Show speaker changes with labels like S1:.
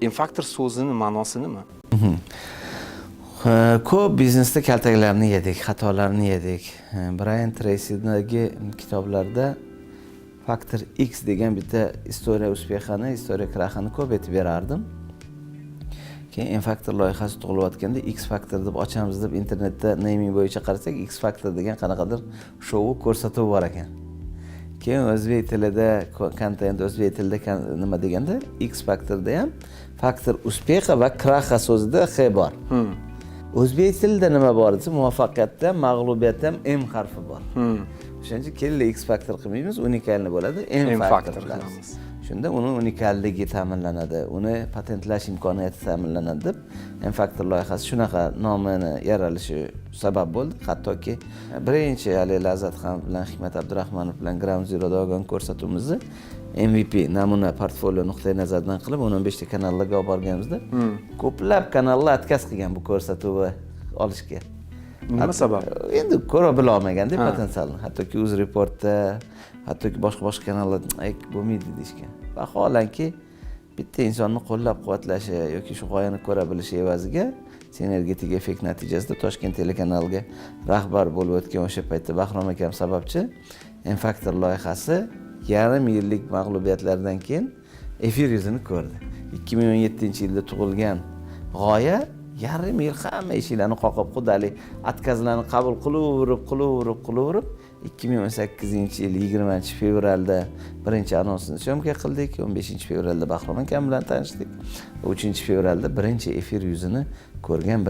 S1: infaktor so'zini ma'nosi nima
S2: ko'p biznesda kaltaklarni yedik xatolarni yedik. Brayan treysidagi kitoblarda faktor x degan bitta istoriya успехini istoriya krahini ko'p aytib berardim. Keyin n faktor loyihasi tug'ilayotganda x faktor deb ochamiz deb internetda naming bo'yicha qarasak x faktor degan qanaqadir shou ko'rsatuv bor ekan. Keyin o'zbek tilida kontent o'zbek tilida nima deganda? X faktorda ham faktor uspеха va kraha so'zida x bor. O'zbek tilida nima bor desa muvaffaqiyatda ham mag'lubiyatda ham m harfi bor o'shaning uchun kelli x faktor qilmaymiz unikalni bo'ladi m faktor
S1: qilamiz.
S2: shunda uni unikalligi ta'minlanadi uni patentlash imkoniyati ta'minlanadi deb m faktor loyihasi shunaqa nomini yaralishi sabab bo'ldi. Hattoki birinchi haligi lazzat ham bilan hikmat abdurahmonov bilan ground zeroda olgan ko'rsatuvimizni mvp namuna portfolio nuqtai nazaridan qilib o'n o'n beshta kanallarga olib borganimizda ko'plab kanallar отказ qilgan bu ko'rsatuvni olishga
S1: nima sabab?
S2: Endi ko'ra bilolmaganda
S1: Ha.
S2: potensialni hattoki uzreportda hattoki boshqa boshqa kanallar "Ay, bo'lmaydi deyishgan. Vaholanki bitta insonni qo'llab quvvatlashi yoki shu g'oyani ko'ra bilishi evaziga sinergetik effekt natijasida toshkent telekanaliga rahbar bo'lib o'tgan o'sha paytda bahrom akam sababchi m faktor loyihasi yarim yillik mag'lubiyatlardan keyin efir yuzini ko'rdi. ikki ming o'n yettinchi yilda tug'ilgan g'oya yarim yil hamma eshiklarni qoqib xuddi haligi откazlarni qabul qilaverib qilaverib qilaverib ikki ming o'n sakkizinchi yil yigirmanchi fevralda birinchi anonsini syomka qildik o'n beshinchi fevralda bahrom akam bilan tanishdik uchinchi fevralda birinchi efir yuzini ko'rgan